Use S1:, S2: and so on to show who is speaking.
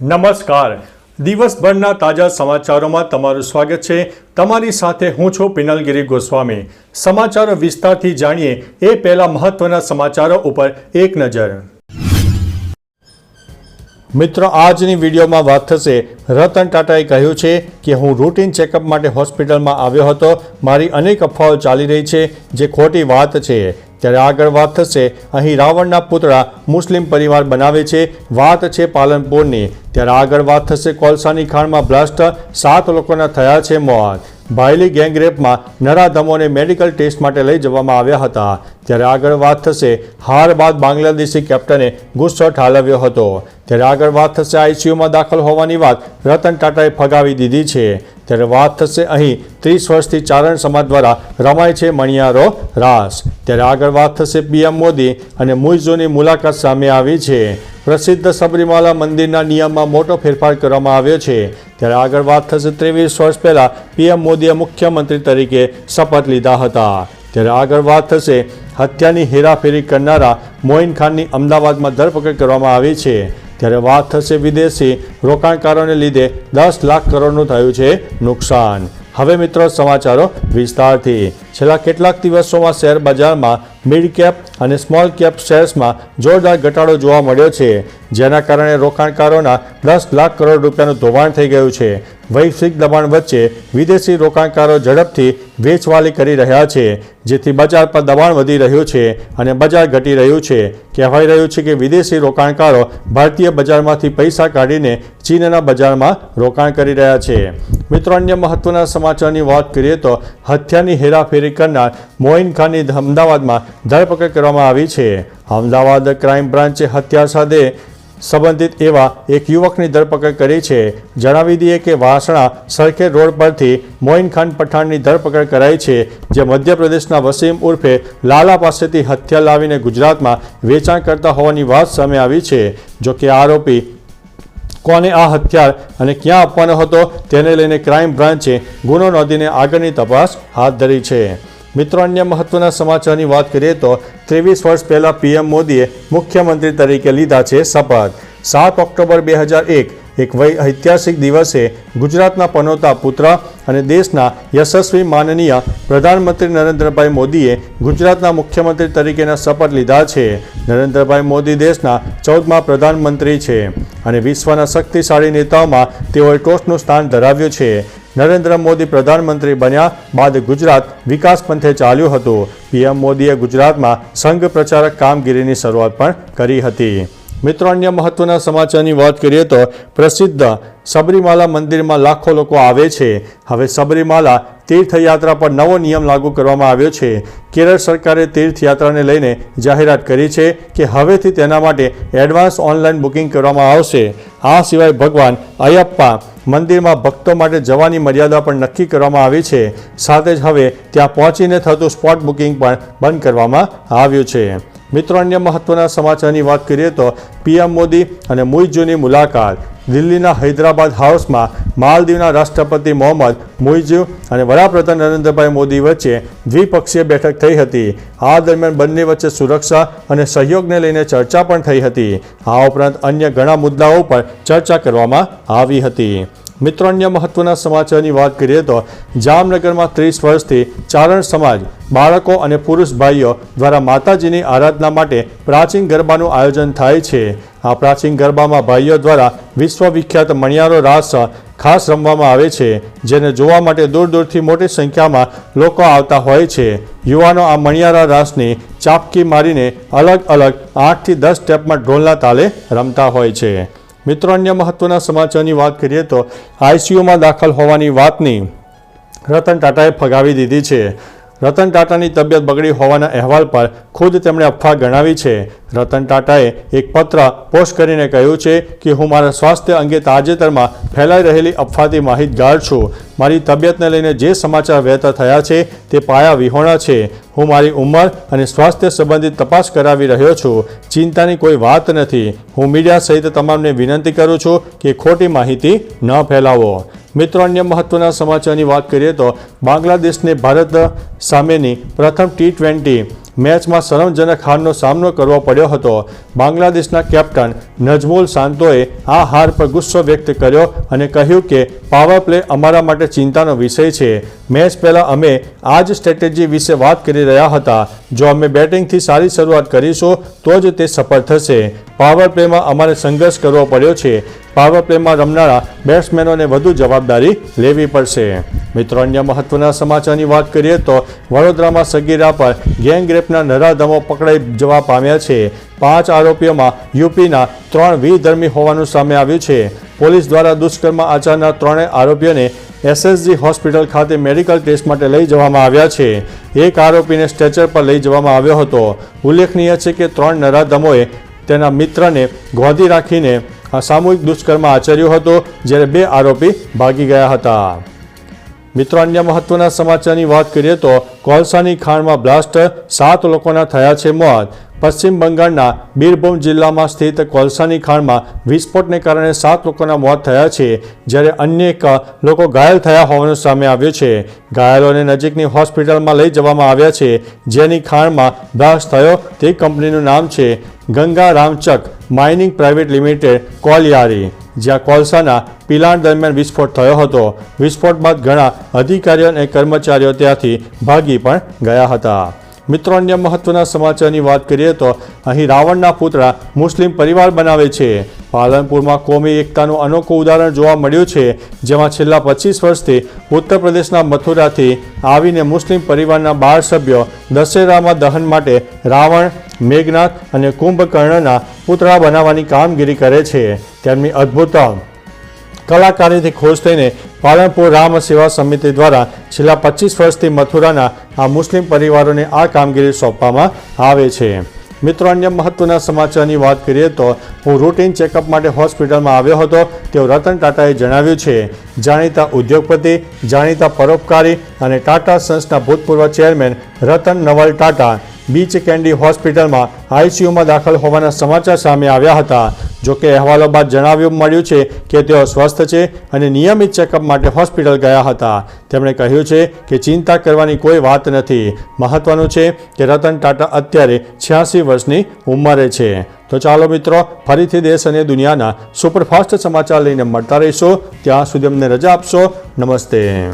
S1: નમસ્કાર. દિવસભરના તાજા સમાચારોમાં તમારું સ્વાગત છે. તમારી સાથે હું છું પિનલગીરી ગોસ્વામી. સમાચારો વિસ્તારથી જાણીએ એ પહેલા મહત્વના સમાચારો ઉપર એક નજર. મિત્રો, આજની વિડીયોમાં વાત થશે. રતન ટાટાએ કહ્યું છે કે હું રૂટીન ચેકઅપ માટે હોસ્પિટલમાં આવ્યો હતો. મારી અનેક અફવાઓ ચાલી રહી છે. જે ખોટી વાત છે. ત્યારે આગળ વાત થશે. અહીં રાવણના પુતળા મુસ્લિમ પરિવાર બનાવે છે. વાત છે પાલનપુરની. ત્યારે આગળ વાત થશે કોલસાની ખાણમાં બ્લાસ્ટ. સાત લોકોના થયા છે મોત. ભાયલી ગેંગરેપમાં નરાધમોને મેડિકલ ટેસ્ટ માટે લઈ જવામાં આવ્યા હતા. ત્યારે આગળ વાત થશે, હાર બાદ બાંગ્લાદેશી કેપ્ટને ગુસ્સો ઠાલવ્યો હતો. ત્યારે આગળ વાત થશે, આઈસીયુમાં દાખલ હોવાની વાત રતન ટાટાએ ફગાવી દીધી છે. ત્યારે વાત થશે, અહીં ત્રીસ વર્ષથી ચારણ સમાજ દ્વારા રમાય છે મણિયારો રાસ. ત્યારે આગળ વાત થશે પીએમ મોદી અને મુઇઝોની મુલાકાત સામે આવી છે. પ્રસિદ્ધ સબરીમાલા મંદિરના નિયમમાં મોટો ફેરફાર કરવામાં આવ્યો છે. ત્યારે આગળ વાત થશે ત્રેવીસ વર્ષ પહેલાં પીએમ મોદીએ મુખ્યમંત્રી તરીકે શપથ લીધા હતા. ત્યારે આગળ વાત થશે હત્યાની હેરાફેરી કરનારા મોઇન ખાનની અમદાવાદમાં ધરપકડ કરવામાં આવી છે. ત્યારે વાત થશે વિદેશી રોકાણકારોને લીધે દસ લાખ કરોડનું થયું છે નુકસાન. હવે મિત્રો સમાચારો વિસ્તારથી. છેલ્લા કેટલાક દિવસોમાં શેર બજારમાં મિડ કેપ અને સ્મોલ કેપ શેર્સમાં જોરદાર ઘટાડો જોવા મળ્યો છે, જેના કારણે રોકાણકારોના દસ લાખ કરોડ રૂપિયાનું ધોવાણ થઈ ગયું છે. વૈશ્વિક દબાણ વચ્ચે વિદેશી રોકાણકારો ઝડપથી વેચવાલી કરી રહ્યા છે, જેથી બજાર પર દબાણ વધી રહ્યું છે અને બજાર ઘટી રહ્યું છે. કહેવાઈ રહ્યું છે કે વિદેશી રોકાણકારો ભારતીય બજારમાંથી પૈસા કાઢીને ચીનના બજારમાં રોકાણ કરી રહ્યા છે. મિત્રો, અન્ય મહત્વના સમાચારની વાત કરીએ તો હત્યાની હેરાફેરી કરનાર મોઇન ખાનની અમદાવાદમાં ધરપકડ કરવામાં આવી છે. અમદાવાદ ક્રાઇમ બ્રાન્ચે હત્યા સાથે સંબંધિત એવા એક યુવકની ધરપકડ કરી છે. જણાવી દઈએ કે વાસણા સરખેજ રોડ પરથી મોઇન ખાન પઠાણની ધરપકડ કરાઈ છે, જે મધ્યપ્રદેશના વસીમ ઉર્ફે લાલા પાસેથી હથિયાર લાવીને ગુજરાતમાં વેચાણ કરતા હોવાની વાત સામે આવી છે. જો કે આરોપી કોને આ હથિયાર અને ક્યાં આપવાનો હતો તેને લઈને ક્રાઇમ બ્રાન્ચે ગુનો નોંધીને આગળની તપાસ હાથ ધરી છે. મિત્રો, અન્ય મહત્વના સમાચારની વાત કરીએ તો ત્રેવીસ વર્ષ પહેલા પીએમ મોદીએ મુખ્યમંત્રી તરીકે લીધા છે શપથ. સાત ઓક્ટોબર બે હજાર એક એક ઐતિહાસિક દિવસે ગુજરાતના પનોતા પુત્ર અને દેશના યશસ્વી માનનીય પ્રધાનમંત્રી નરેન્દ્રભાઈ મોદીએ ગુજરાતના મુખ્યમંત્રી તરીકેના શપથ લીધા છે. નરેન્દ્રભાઈ મોદી દેશના ચૌદમા પ્રધાનમંત્રી છે અને વિશ્વના શક્તિશાળી નેતાઓમાં તેઓએ ટોચનું સ્થાન ધરાવ્યું છે. નરેન્દ્ર મોદી પ્રધાનમંત્રી બન્યા બાદ ગુજરાત વિકાસ પંથે ચાલ્યું હતું. પીએમ મોદીએ ગુજરાતમાં સંઘ પ્રચારક કામગીરીની શરૂઆત પણ કરી હતી. મિત્રો, અન્ય મહત્વના સમાચારની વાત કરીએ તો પ્રસિદ્ધ સબરીમાલા મંદિરમાં લાખો લોકો આવે છે. હવે સબરીમાલા તીર્થયાત્રા પર નવો નિયમ લાગુ કરવામાં આવ્યો છે. કેરળ સરકારે તીર્થયાત્રાને લઈને જાહેરાત કરી છે કે હવેથી તેના માટે એડવાન્સ ઓનલાઈન બુકિંગ કરવામાં આવશે. આ સિવાય ભગવાન અયપ્પા મંદિરમાં ભક્તો માટે જવાની મર્યાદા પણ નક્કી કરવામાં આવી છે. સાથે જ હવે ત્યાં પહોંચીને થતું સ્પોટ બુકિંગ પણ બંધ કરવામાં આવ્યું છે. મિત્રો, અન્ય મહત્વના સમાચારની વાત કરીએ તો પીએમ મોદી અને મુઇઝુની મુલાકાત. દિલ્હીના હૈદરાબાદ હાઉસમાં માલદીવના રાષ્ટ્રપતિ મોહમ્મદ મુઇઝુ અને વડાપ્રધાન નરેન્દ્રભાઈ મોદી વચ્ચે દ્વિપક્ષીય બેઠક થઈ હતી. આ દરમિયાન બંને વચ્ચે સુરક્ષા અને સહયોગને લઈને ચર્ચા પણ થઈ હતી. આ ઉપરાંત અન્ય ઘણા મુદ્દાઓ પર ચર્ચા કરવામાં આવી હતી. મિત્રો અન્ય મહત્વના સમાચારની વાત કરીએ તો જામનગરમાં ત્રીસ વર્ષથી ચારણ સમાજ, બાળકો અને પુરુષ ભાઈઓ દ્વારા માતાજીની આરાધના માટે પ્રાચીન ગરબાનું આયોજન થાય છે. આ પ્રાચીન ગરબામાં ભાઈઓ દ્વારા વિશ્વવિખ્યાત મણિયારો રાસ ખાસ રમવામાં આવે છે, જેને જોવા માટે દૂર દૂરથી મોટી સંખ્યામાં લોકો આવતા હોય છે. યુવાનો આ મણિયારા રાસની ચાપકી મારીને અલગ અલગ આઠથી દસ સ્ટેપમાં ઢોલના તાલે રમતા હોય છે. મિત્રો, અન્ય મહત્વના સમાચારની વાત કરીએ તો આઈસીયુમાં દાખલ હોવાની વાતની રતન ટાટાએ ફગાવી દીધી છે. રતન ટાટાની તબિયત બગડી હોવાના અહેવાલ પર ખુદ તેમણે અફવા ગણાવી છે. રતન ટાટાએ એક પત્ર પોસ્ટ કરીને કહ્યું છે કે, હું મારા સ્વાસ્થ્ય અંગે તાજેતરમાં ફેલાઈ રહેલી અફવાથી માહિતગાર છું. મારી તબિયતને લઈને જે સમાચાર વહેતા થયા છે તે પાયા વિહોણા છે. હું મારી ઉંમર અને સ્વાસ્થ્ય સંબંધિત તપાસ કરાવી રહ્યો છું. ચિંતાની કોઈ વાત નથી. હું મીડિયા સહિત તમામને વિનંતી કરું છું કે ખોટી માહિતી ન ફેલાવો. મિત્રો, અન્ય મહત્વના સમાચારની વાત કરીએ તો બાંગ્લાદેશને ભારત સામેની પ્રથમ ટી ટ્વેન્ટી મેચમાં શરમજનક હારનો સામનો કરવો પડ્યો હતો. બાંગ્લાદેશના કેપ્ટન નજમુલ સાંતોએ આ હાર પર ગુસ્સો વ્યક્ત કર્યો અને કહ્યું કે પાવર પ્લે અમારા માટે ચિંતાનો વિષય છે. મેચ પહેલાં અમે આ જ સ્ટ્રેટેજી વિશે વાત કરી રહ્યા હતા. જો અમે બેટિંગથી સારી શરૂઆત કરીશું, તો જ તે સફળ થશે. પાવર પ્લેમાં અમારે સંઘર્ષ કરવો પડ્યો છે. પાવર પ્લેમાં રમનારા બેટ્સમેનોને વધુ જવાબદારી લેવી પડશે. મિત્રો, અન્ય મહત્વના સમાચારની વાત કરીએ તો વડોદરામાં સગીરા પર ગેંગરેપના નરાધમો પકડાઈ જવા પામ્યા છે. પાંચ આરોપીઓમાં યુપીના ત્રણ વિધર્મી હોવાનું સામે આવ્યું છે. પોલીસ દ્વારા દુષ્કર્મ આચરનાર ત્રણેય આરોપીઓને એસએસજી હોસ્પિટલ ખાતે મેડિકલ ટેસ્ટ માટે લઈ જવામાં આવ્યા છે. એક આરોપીને સ્ટ્રેચર પર લઈ જવામાં આવ્યો હતો. ઉલ્લેખનીય છે કે ત્રણ નરાધમોએ તેના મિત્રને ગોંધી રાખીને આ સામૂહિક દુષ્કર્મ આચર્યો હતો, જ્યારે બે આરોપી ભાગી ગયા હતા. મિત્રો, અન્ય મહત્વના સમાચારની વાત કરીએ તો, કોલસાની ખાણમાં બ્લાસ્ટ સાત લોકોના થયા છે મોત. પશ્ચિમ બંગાળના બીરભૂમ જિલ્લામાં સ્થિત કોલસાની ખાણમાં વિસ્ફોટને કારણે સાત લોકોના મોત થયા છે, જ્યારે અન્ય એક લોકો ઘાયલ થયા હોવાનું સામે આવ્યું છે. ઘાયલોને નજીકની હોસ્પિટલમાં લઈ જવામાં આવ્યા છે, જેની ખાણમાં બ્લાસ્ટ થયો તે કંપનીનું નામ છે Ganga Ramchak mining private limited colliery જ્યાં કોલસાના પિલાણ દરમિયાન વિસ્ફોટ થયો હતો. વિસ્ફોટ બાદ ઘણા અધિકારીઓ અને કર્મચારીઓ ત્યાંથી ભાગી પણ ગયા હતા. મિત્રો, અન્ય મહત્વના સમાચારની વાત કરીએ તો અહીં રાવણના પુતળા મુસ્લિમ પરિવાર બનાવે છે. પાલનપુરમાં કોમી એકતાનું અનોખું ઉદાહરણ જોવા મળ્યું છે, જેમાં છેલ્લા પચીસ વર્ષથી ઉત્તર પ્રદેશના મથુરાથી આવીને મુસ્લિમ પરિવારના બાર સભ્યો દશેરામાં દહન માટે રાવણ, મેઘનાથ અને કુંભકર્ણના પુતળા બનાવવાની કામગીરી કરે છે. તેમની અદ્ભુત કલાકારીથી ખુશ થઈને પાલનપુર રામ સેવા સમિતિ દ્વારા છેલ્લા પચીસ વર્ષથી મથુરાના આ મુસ્લિમ પરિવારોને આ કામગીરી સોંપવામાં આવે છે. મિત્રો, અન્ય મહત્વના સમાચારની વાત કરીએ તો હું રૂટીન ચેકઅપ માટે હોસ્પિટલમાં આવ્યો હતો, તેવું રતન ટાટાએ જણાવ્યું છે. જાણીતા ઉદ્યોગપતિ, જાણીતા પરોપકારી અને ટાટા સન્સના ભૂતપૂર્વ ચેરમેન રતન નવલ ટાટા બીચ કેન્ડી હોસ્પિટલમાં આઈસીયુમાં દાખલ હોવાના સમાચાર સામે આવ્યા હતા. જોકે અહેવાલો બાદ જણાવ્યું મળ્યું છે કે તેઓ સ્વસ્થ છે અને નિયમિત ચેકઅપ માટે હોસ્પિટલ ગયા હતા. તેમણે કહ્યું છે કે ચિંતા કરવાની કોઈ વાત નથી. મહત્વનું છે કે રતન ટાટા અત્યારે છ્યાસી વર્ષની ઉંમરે છે. તો ચાલો મિત્રો, ફરીથી દેશ અને દુનિયાના સુપરફાસ્ટ સમાચાર લઈને મળતા રહીશું. ત્યાં સુધી અમને રજા આપશો. નમસ્તે.